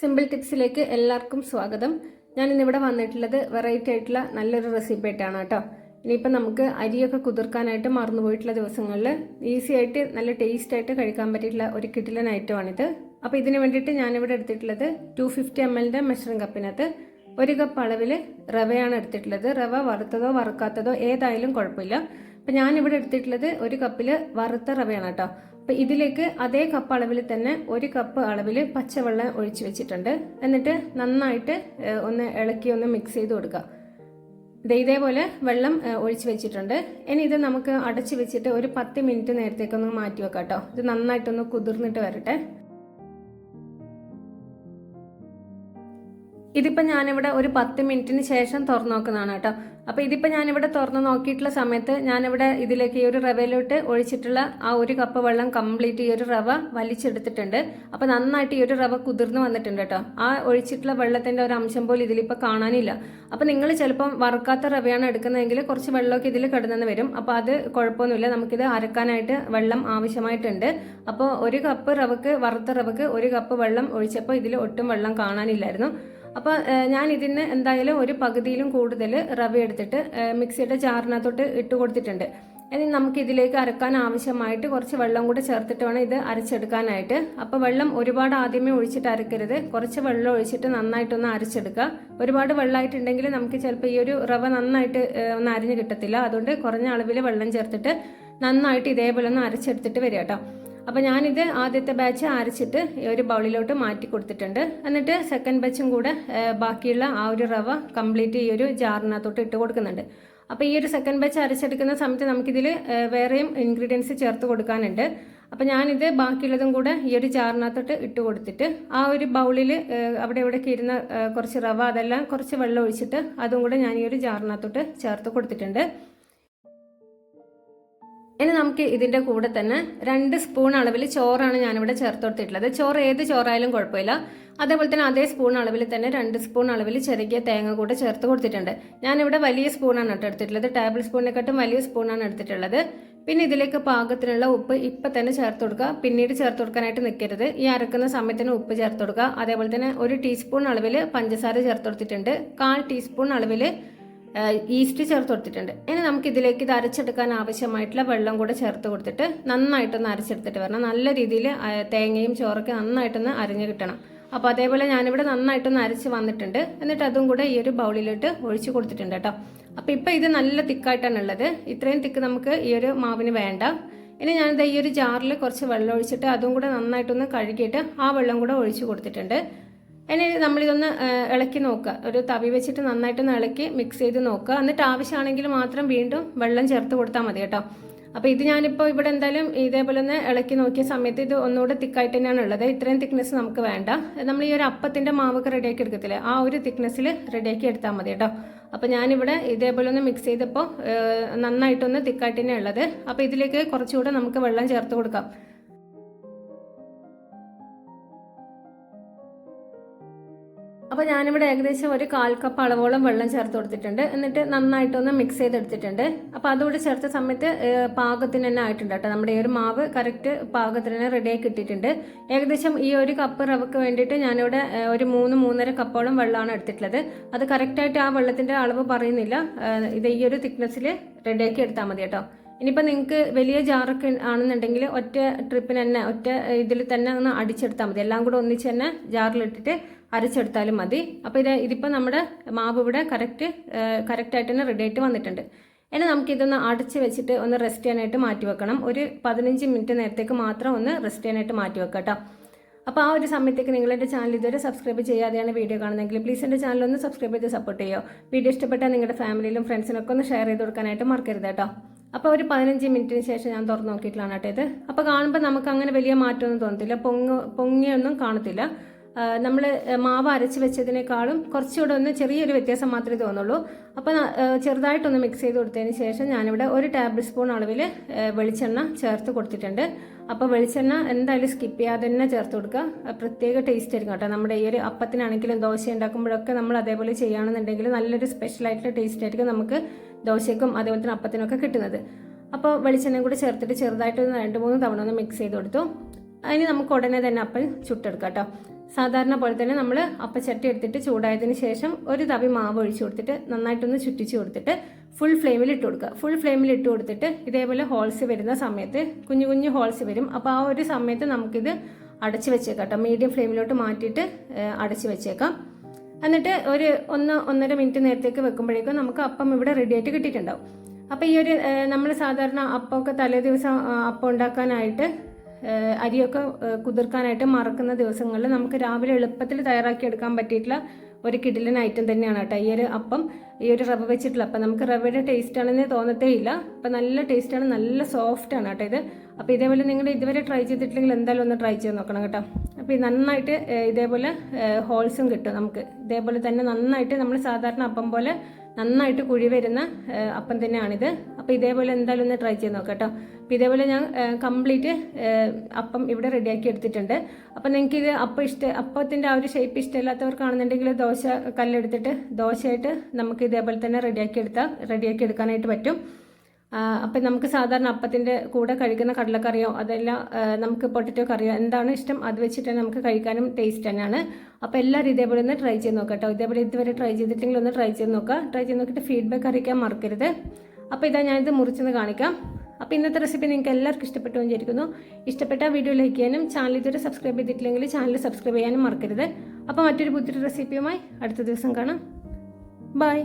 Simple ടിപ്സിലേക്ക് എല്ലാവർക്കും സ്വാഗതം. ഞാൻ ഇന്നിവിടെ വന്നിട്ടുള്ളത് വെറൈറ്റി ആയിട്ടുള്ള നല്ലൊരു റെസിപ്പി ആയിട്ടാണ് കേട്ടോ. ഇനിയിപ്പോൾ നമുക്ക് അരിയൊക്കെ കുതിർക്കാനായിട്ട് മറന്നുപോയിട്ടുള്ള ദിവസങ്ങളിൽ ഈസി ആയിട്ട് നല്ല ടേസ്റ്റ് ആയിട്ട് കഴിക്കാൻ പറ്റിയിട്ടുള്ള ഒരു കിടിലൻ ഐറ്റമാണിത് അപ്പോൾ ഇതിന് വേണ്ടിയിട്ട് ഞാനിവിടെ എടുത്തിട്ടുള്ളത് ടു ഫിഫ്റ്റി എം എല്ലിന്റെ മെഷറിംഗ് കപ്പിനകത്ത് ഒരു കപ്പ് അളവിൽ റവയാണ് എടുത്തിട്ടുള്ളത്. റവ വറുത്തതോ വറുക്കാത്തതോ ഏതായാലും കുഴപ്പമില്ല. അപ്പം ഞാനിവിടെ എടുത്തിട്ടുള്ളത് ഒരു കപ്പിൽ വറുത്ത റവയാണ് കേട്ടോ. അപ്പം ഇതിലേക്ക് അതേ കപ്പ് അളവിൽ തന്നെ ഒരു കപ്പ് അളവിൽ പച്ചവെള്ളം ഒഴിച്ചു വെച്ചിട്ടുണ്ട്. എന്നിട്ട് നന്നായിട്ട് ഒന്ന് ഇളക്കി ഒന്ന് മിക്സ് ചെയ്ത് കൊടുക്കുക. ഇതേപോലെ വെള്ളം ഒഴിച്ച് വെച്ചിട്ടുണ്ട്. ഇനി ഇത് നമുക്ക് അടച്ചു വെച്ചിട്ട് ഒരു പത്ത് മിനിറ്റ് നേരത്തേക്കൊന്ന് മാറ്റി വെക്കാം കേട്ടോ. ഇത് നന്നായിട്ടൊന്ന് കുതിർന്നിട്ട് വരട്ടെ. ഇതിപ്പോൾ ഞാനിവിടെ ഒരു പത്ത് മിനിറ്റിന് ശേഷം തുറന്നു നോക്കുന്നതാണ് കേട്ടോ. അപ്പോൾ ഇതിപ്പോൾ ഞാനിവിടെ തുറന്നു നോക്കിയിട്ടുള്ള സമയത്ത് ഞാനിവിടെ ഇതിലേക്ക് ഈ ഒരു റവയിലോട്ട് ഒഴിച്ചിട്ടുള്ള ആ ഒരു കപ്പ് വെള്ളം കംപ്ലീറ്റ് ഈ ഒരു റവ വലിച്ചെടുത്തിട്ടുണ്ട്. അപ്പോൾ നന്നായിട്ട് ഈ ഒരു റവ കുതിർന്ന് വന്നിട്ടുണ്ട് കേട്ടോ. ആ ഒഴിച്ചിട്ടുള്ള വെള്ളത്തിന്റെ ഒരു അംശം പോലും ഇതിലിപ്പോൾ കാണാനില്ല. അപ്പോൾ നിങ്ങൾ ചിലപ്പം വറുക്കാത്ത റവയാണ് എടുക്കുന്നതെങ്കിൽ കുറച്ച് വെള്ളമൊക്കെ ഇതിൽ കിടന്നെന്ന് വരും. അപ്പോൾ അത് കുഴപ്പമൊന്നുമില്ല. നമുക്കിത് അരക്കാനായിട്ട് വെള്ളം ആവശ്യമായിട്ടുണ്ട്. അപ്പോൾ ഒരു കപ്പ് റവക്ക് വറുത്ത റവക്ക് ഒരു കപ്പ് വെള്ളം ഒഴിച്ചപ്പോൾ ഇതിൽ ഒട്ടും വെള്ളം കാണാനില്ലായിരുന്നു. അപ്പോൾ ഞാൻ ഇതിന് എന്തായാലും ഒരു പകുതിയിലും കൂടുതൽ റവ എടുത്തിട്ട് മിക്സിയുടെ ചാറിനകത്തോട്ട് ഇട്ട് കൊടുത്തിട്ടുണ്ട്. ഇനി നമുക്ക് ഇതിലേക്ക് അരക്കാൻ ആവശ്യമായിട്ട് കുറച്ച് വെള്ളം കൂടെ ചേർത്തിട്ട് വേണം ഇത് അരച്ചെടുക്കാനായിട്ട്. അപ്പോൾ വെള്ളം ഒരുപാട് ആദ്യമേ ഒഴിച്ചിട്ട് അരക്കരുത്. കുറച്ച് വെള്ളം ഒഴിച്ചിട്ട് നന്നായിട്ടൊന്ന് അരച്ചെടുക്കുക. ഒരുപാട് വെള്ളമായിട്ടുണ്ടെങ്കിൽ നമുക്ക് ചിലപ്പോൾ ഈ ഒരു റവ നന്നായിട്ട് ഒന്ന് അരിഞ്ഞ് കിട്ടത്തില്ല. അതുകൊണ്ട് കുറഞ്ഞ അളവിൽ വെള്ളം ചേർത്തിട്ട് നന്നായിട്ട് ഇതേപോലെ ഒന്ന് അരച്ചെടുത്തിട്ട് വരിക കേട്ടോ. അപ്പോൾ ഞാനിത് ആദ്യത്തെ ബാച്ച് അരച്ചിട്ട് ഒരു ബൗളിലോട്ട് മാറ്റി കൊടുത്തിട്ടുണ്ട്. എന്നിട്ട് സെക്കൻഡ് ബാച്ചും കൂടെ ബാക്കിയുള്ള ആ ഒരു റവ കംപ്ലീറ്റ് ഈ ഒരു ജാറിനകത്തോട്ട് ഇട്ട് കൊടുക്കുന്നുണ്ട്. അപ്പോൾ ഈ ഒരു സെക്കൻഡ് ബാച്ച് അരച്ചെടുക്കുന്ന സമയത്ത് നമുക്കിതിൽ വേറെയും ഇൻഗ്രീഡിയൻസ് ചേർത്ത് കൊടുക്കാനുണ്ട്. അപ്പോൾ ഞാനിത് ബാക്കിയുള്ളതും കൂടെ ഈ ഒരു ജാറിനകത്തോട്ട് ഇട്ട് കൊടുത്തിട്ട് ആ ഒരു ബൗളിൽ അവിടെ ഇവിടെയൊക്കെ ഇരുന്ന കുറച്ച് റവ അതെല്ലാം കുറച്ച് വെള്ളം ഒഴിച്ചിട്ട് അതും കൂടെ ഞാൻ ഈ ഒരു ജാറിനകത്തോട്ട് ചേർത്ത് കൊടുത്തിട്ടുണ്ട്. ഇനി നമുക്ക് ഇതിന്റെ കൂടെ തന്നെ രണ്ട് സ്പൂൺ അളവിൽ ചോറാണ് ഞാനിവിടെ ചേർത്ത് കൊടുത്തിട്ടുള്ളത് ചോറ് ഏത് ചോറായാലും കുഴപ്പമില്ല. അതേപോലെ തന്നെ അതേ സ്പൂൺ അളവിൽ തന്നെ രണ്ട് സ്പൂൺ അളവിൽ ചെറുകിയ തേങ്ങ കൂടെ ചേർത്ത് കൊടുത്തിട്ടുണ്ട്. ഞാനിവിടെ വലിയ സ്പൂണാണ് കേട്ടോ എടുത്തിട്ടുള്ളത്. ടേബിൾ സ്പൂണിനെക്കാട്ടും വലിയ സ്പൂണാണ് എടുത്തിട്ടുള്ളത്. പിന്നെ ഇതിലേക്ക് പാകത്തിനുള്ള ഉപ്പ് ഇപ്പം തന്നെ ചേർത്ത് കൊടുക്കുക. പിന്നീട് ചേർത്ത് കൊടുക്കാനായിട്ട് നിൽക്കരുത്. ഈ അരക്കുന്ന സമയത്തിന് ഉപ്പ് ചേർത്ത് കൊടുക്കുക. അതേപോലെ തന്നെ ഒരു ടീസ്പൂൺ അളവിൽ പഞ്ചസാര ചേർത്ത് കൊടുത്തിട്ടുണ്ട്. കാൽ ടീസ്പൂൺ അളവിൽ ഈസ്റ്റ് ചേർത്ത് കൊടുത്തിട്ടുണ്ട്. ഇനി നമുക്ക് ഇതിലേക്ക് ഇത് അരച്ചെടുക്കാൻ ആവശ്യമായിട്ടുള്ള വെള്ളം കൂടെ ചേർത്ത് കൊടുത്തിട്ട് നന്നായിട്ടൊന്ന് അരച്ചെടുത്തിട്ട് വരണം. നല്ല രീതിയിൽ തേങ്ങയും ചോറൊക്കെ നന്നായിട്ടൊന്ന് അരിഞ്ഞു കിട്ടണം. അപ്പോൾ അതേപോലെ ഞാനിവിടെ നന്നായിട്ടൊന്ന് അരച്ച് വന്നിട്ടുണ്ട്. എന്നിട്ട് അതും കൂടെ ഈ ഒരു ബൗളിലിട്ട് ഒഴിച്ച് കൊടുത്തിട്ടുണ്ട് കേട്ടോ. അപ്പോൾ ഇപ്പോൾ ഇത് നല്ല തിക്കായിട്ടാണ് ഉള്ളത്. ഇത്രയും തിക്ക് നമുക്ക് ഈ ഒരു മാവിന് വേണ്ട. ഇനി ഞാനിത് ഈ ഒരു ജാറിൽ കുറച്ച് വെള്ളം ഒഴിച്ചിട്ട് അതും കൂടെ നന്നായിട്ടൊന്ന് കഴുകിയിട്ട് ആ വെള്ളം കൂടെ ഒഴിച്ച് കൊടുത്തിട്ടുണ്ട്. ഇനി നമ്മളിതൊന്ന് ഇളക്കി നോക്കുക. ഒരു തവി വെച്ചിട്ട് നന്നായിട്ടൊന്ന് ഇളക്കി മിക്സ് ചെയ്ത് നോക്കുക. എന്നിട്ട് ആവശ്യമാണെങ്കിൽ മാത്രം വീണ്ടും വെള്ളം ചേർത്ത് കൊടുത്താൽ മതി കേട്ടോ. അപ്പോൾ ഇത് ഞാനിപ്പോൾ ഇവിടെ എന്തായാലും ഇതേപോലെ ഒന്ന് ഇളക്കി നോക്കിയ സമയത്ത് ഇത് ഒന്നുകൂടെ തിക്കായിട്ട് തന്നെയാണ് ഉള്ളത്. ഇത്രയും തിക്നെസ് നമുക്ക് വേണ്ട. നമ്മൾ ഈ ഒരു അപ്പത്തിന്റെ മാവൊക്കെ റെഡിയാക്കി എടുക്കത്തില്ലേ? ആ ഒരു തിക്നെസ്സിൽ റെഡിയാക്കി എടുത്താൽ മതി കേട്ടോ. അപ്പോൾ ഞാനിവിടെ ഇതേപോലെ ഒന്ന് മിക്സ് ചെയ്തപ്പോൾ നന്നായിട്ടൊന്ന് തിക്കായിട്ട് തന്നെ ഉള്ളത്. അപ്പോൾ ഇതിലേക്ക് കുറച്ചുകൂടെ നമുക്ക് വെള്ളം ചേർത്ത് കൊടുക്കാം. അപ്പോൾ ഞാനിവിടെ ഏകദേശം ഒരു കാൽ കപ്പ് അളവോളം വെള്ളം ചേർത്ത് കൊടുത്തിട്ടുണ്ട്. എന്നിട്ട് നന്നായിട്ടൊന്ന് മിക്സ് ചെയ്തെടുത്തിട്ടുണ്ട്. അപ്പോൾ അതുകൂടെ ചേർത്ത സമയത്ത് പാകത്തിന് തന്നെ ആയിട്ടുണ്ട് കേട്ടോ. നമ്മുടെ ഈ ഒരു മാവ് കറക്റ്റ് പാകത്തിന് തന്നെ റെഡിയായി കിട്ടിയിട്ടുണ്ട്. ഏകദേശം ഈ ഒരു കപ്പ് റവക്ക് വേണ്ടിയിട്ട് ഞാനിവിടെ ഒരു മൂന്ന് മൂന്നര കപ്പോളം വെള്ളമാണ് എടുത്തിട്ടുള്ളത്. അത് കറക്റ്റായിട്ട് ആ വെള്ളത്തിന്റെ അളവ് പറയുന്നില്ല. ഇത് ഈ ഒരു തിക്നെസ്സിൽ റെഡിയാക്കി എടുത്താൽ മതി കേട്ടോ. ഇനിയിപ്പോൾ നിങ്ങൾക്ക് വലിയ ജാറൊക്കെ ആണെന്നുണ്ടെങ്കിൽ ഒറ്റ ട്രിപ്പിന് തന്നെ ഒറ്റ ഇതിൽ തന്നെ ഒന്ന് അടിച്ചെടുത്താൽ മതി. എല്ലാം കൂടെ ഒന്നിച്ച് തന്നെ ജാറിലിട്ടിട്ട് അരച്ചെടുത്താലും മതി. അപ്പോൾ ഇത് ഇതിപ്പോൾ നമ്മുടെ മാവ് ഇവിടെ കറക്റ്റ് കറക്റ്റായിട്ട് തന്നെ റെഡി ആയിട്ട് വന്നിട്ടുണ്ട്. ഇനി നമുക്കിതൊന്ന് അടച്ച് വെച്ചിട്ട് ഒന്ന് റെസ്റ്റ് ചെയ്യാനായിട്ട് മാറ്റി വെക്കണം. ഒരു പതിനഞ്ച് മിനിറ്റ് നേരത്തേക്ക് മാത്രം ഒന്ന് റെസ്റ്റ് ചെയ്യാനായിട്ട് മാറ്റി വെക്കാം കേട്ടോ. അപ്പോൾ ആ ഒരു സമയത്തേക്ക് നിങ്ങൾ എന്റെ ചാനൽ ഇതുവരെ സബ്സ്ക്രൈബ് ചെയ്യാതെയാണ് വീഡിയോ കാണുന്നതെങ്കിൽ പ്ലീസ് എന്റെ ചാനൽ ഒന്ന് സബ്സ്ക്രൈബ് ചെയ്ത് സപ്പോർട്ട് ചെയ്യുമോ വീഡിയോ ഇഷ്ടപ്പെട്ടാൽ നിങ്ങളുടെ ഫാമിലിയിലും ഫ്രണ്ട്സിനൊക്കെ ഒന്ന് ഷെയർ ചെയ്ത് കൊടുക്കാനായിട്ട് മറക്കരുത് കേട്ടോ. അപ്പോൾ ഒരു പതിനഞ്ച് മിനിറ്റിന് ശേഷം ഞാൻ തുറന്നു നോക്കിയിട്ടാണ് കേട്ടോ ഇത്. അപ്പോൾ കാണുമ്പോൾ നമുക്ക് അങ്ങനെ വലിയ മാറ്റമൊന്നും തോന്നത്തില്ല. പൊങ്ങ പൊങ്ങിയൊന്നും കാണത്തില്ല. നമ്മൾ മാവ് അരച്ച് വെച്ചതിനേക്കാളും കുറച്ചുകൂടെ ഒന്ന് ചെറിയൊരു വ്യത്യാസം മാത്രമേ തോന്നുള്ളൂ. അപ്പോൾ ചെറുതായിട്ടൊന്ന് മിക്സ് ചെയ്ത് കൊടുത്തതിന് ശേഷം ഞാനിവിടെ ഒരു ടേബിൾ സ്പൂൺ അളവിൽ വെളിച്ചെണ്ണ ചേർത്ത് കൊടുത്തിട്ടുണ്ട്. അപ്പോൾ വെളിച്ചെണ്ണ എന്തായാലും സ്കിപ്പ് ചെയ്യാതെ തന്നെ ചേർത്ത് കൊടുക്കുക. പ്രത്യേക ടേസ്റ്റ് ആയിരിക്കും കേട്ടോ. നമ്മുടെ ഈ ഒരു അപ്പത്തിനാണെങ്കിലും ദോശ ഉണ്ടാക്കുമ്പോഴൊക്കെ നമ്മൾ അതേപോലെ ചെയ്യുകയാണെന്നുണ്ടെങ്കിൽ നല്ലൊരു സ്പെഷ്യൽ ആയിട്ടുള്ള ടേസ്റ്റ് ആയിരിക്കും നമുക്ക് ദോശയ്ക്കും അതേപോലെ തന്നെ അപ്പത്തിനൊക്കെ കിട്ടുന്നത്. അപ്പോൾ വെളിച്ചെണ്ണയും കൂടി ചേർത്തിട്ട് ചെറുതായിട്ട് രണ്ട് മൂന്ന് തവണ ഒന്ന് മിക്സ് ചെയ്ത് കൊടുത്തു. അതിന് നമുക്ക് ഉടനെ തന്നെ അപ്പം ചുട്ടെടുക്കാം കേട്ടോ സാധാരണ പോലെ തന്നെ നമ്മൾ അപ്പച്ചട്ടി എടുത്തിട്ട് ചൂടായതിന് ശേഷം ഒരു തവി മാവ് ഒഴിച്ചു കൊടുത്തിട്ട് നന്നായിട്ടൊന്ന് ചുറ്റിച്ച് കൊടുത്തിട്ട് ഫുൾ ഫ്ലെയിമിൽ ഇട്ട് കൊടുക്കുക. ഫുൾ ഫ്ലെയിമിൽ ഇട്ട് കൊടുത്തിട്ട് ഇതേപോലെ ഹോൾസ് വരുന്ന സമയത്ത് കുഞ്ഞു കുഞ്ഞു ഹോൾസ് വരും. അപ്പോൾ ആ ഒരു സമയത്ത് നമുക്കിത് അടച്ചു വെച്ചേക്കാം കേട്ടോ മീഡിയം ഫ്ലെയിമിലോട്ട് മാറ്റിയിട്ട് അടച്ചു വെച്ചേക്കാം. എന്നിട്ട് ഒരു ഒന്ന് ഒന്നര മിനിറ്റ് നേരത്തേക്ക് വെക്കുമ്പോഴേക്കും നമുക്ക് അപ്പം ഇവിടെ റെഡി ആയിട്ട് കിട്ടിയിട്ടുണ്ടാവും. അപ്പോൾ ഈ ഒരു നമ്മൾ സാധാരണ അപ്പമൊക്കെ തലേ ദിവസം അപ്പം ഉണ്ടാക്കാനായിട്ട് അരിയൊക്കെ കുതിർക്കാനായിട്ട് മറക്കുന്ന ദിവസങ്ങളിൽ നമുക്ക് രാവിലെ എളുപ്പത്തിൽ തയ്യാറാക്കി എടുക്കാൻ പറ്റിയിട്ടുള്ള ഒരു കിടിലൻ ഐറ്റം തന്നെയാണ് കേട്ടോ. ഈ ഒരു അപ്പം ഈ ഒരു റവ വെച്ചിട്ടുള്ള അപ്പം. നമുക്ക് റവയുടെ ടേസ്റ്റ് ആണെന്ന് തോന്നത്തേ ഇല്ല. അപ്പം നല്ല ടേസ്റ്റാണ് നല്ല സോഫ്റ്റ് ആണ് കേട്ടോ ഇത്. അപ്പോൾ ഇതേപോലെ നിങ്ങൾ ഇതുവരെ ട്രൈ ചെയ്തിട്ടില്ലെങ്കിൽ എന്തായാലും ഒന്ന് ട്രൈ ചെയ്ത് നോക്കണം കേട്ടോ. അപ്പോൾ ഈ നന്നായിട്ട് ഇതേപോലെ ഹോൾസും കിട്ടും നമുക്ക്. ഇതേപോലെ തന്നെ നന്നായിട്ട് നമ്മൾ സാധാരണ അപ്പം പോലെ നന്നായിട്ട് കുഴി വരുന്ന അപ്പം തന്നെയാണിത്. അപ്പോൾ ഇതേപോലെ എന്തായാലും ഒന്ന് ട്രൈ ചെയ്ത് നോക്കാം കേട്ടോ. അപ്പോൾ ഇതേപോലെ ഞാൻ കംപ്ലീറ്റ് അപ്പം ഇവിടെ റെഡിയാക്കി എടുത്തിട്ടുണ്ട്. അപ്പോൾ നിങ്ങൾക്ക് ഇത് അപ്പം ഇഷ്ട അപ്പത്തിന്റെ ആ ഒരു ഷേപ്പ് ഇഷ്ടമില്ലാത്തവർക്കാണെന്നുണ്ടെങ്കിൽ ദോശ കല്ലെടുത്തിട്ട് ദോശയായിട്ട് നമുക്ക് ഇതേപോലെ തന്നെ റെഡിയാക്കി എടുത്താൽ റെഡിയാക്കി എടുക്കാനായിട്ട് പറ്റും. അപ്പം നമുക്ക് സാധാരണ അപ്പത്തിന്റെ കൂടെ കഴിക്കുന്ന കടലക്കറിയോ അതെല്ലാം നമുക്ക് പൊട്ടറ്റോ കറിയോ എന്താണ് ഇഷ്ടം അത് വെച്ചിട്ട് നമുക്ക് കഴിക്കാനും ടേസ്റ്റ് തന്നെയാണ്. അപ്പോൾ എല്ലാവരും ഇതേപോലെ ഒന്ന് ട്രൈ ചെയ്ത് നോക്കാം കേട്ടോ. ഇതേപോലെ ഇതുവരെ ട്രൈ ചെയ്തിട്ടെങ്കിൽ ഒന്ന് ട്രൈ ചെയ്ത് നോക്കുക ട്രൈ ചെയ്ത് നോക്കിയിട്ട് ഫീഡ്ബാക്ക് അറിയിക്കാൻ മറക്കരുത്. അപ്പോൾ ഇതാ ഞാനിത് മുറിച്ചെന്ന് കാണിക്കാം. അപ്പോൾ ഇന്നത്തെ റെസിപ്പി നിങ്ങൾക്ക് എല്ലാവർക്കും ഇഷ്ടപ്പെട്ടു വിചാരിക്കുന്നു. ഇഷ്ടപ്പെട്ട വീഡിയോ ലൈക്ക് ചെയ്യാനും ചാനൽ ഇതുവരെ സബ്സ്ക്രൈബ് ചെയ്തിട്ടില്ലെങ്കിൽ ചാനൽ സബ്സ്ക്രൈബ് ചെയ്യാനും മറക്കരുത്. അപ്പോൾ മറ്റൊരു പുതിയൊരു റെസിപ്പിയുമായി അടുത്ത ദിവസം കാണാം. ബൈ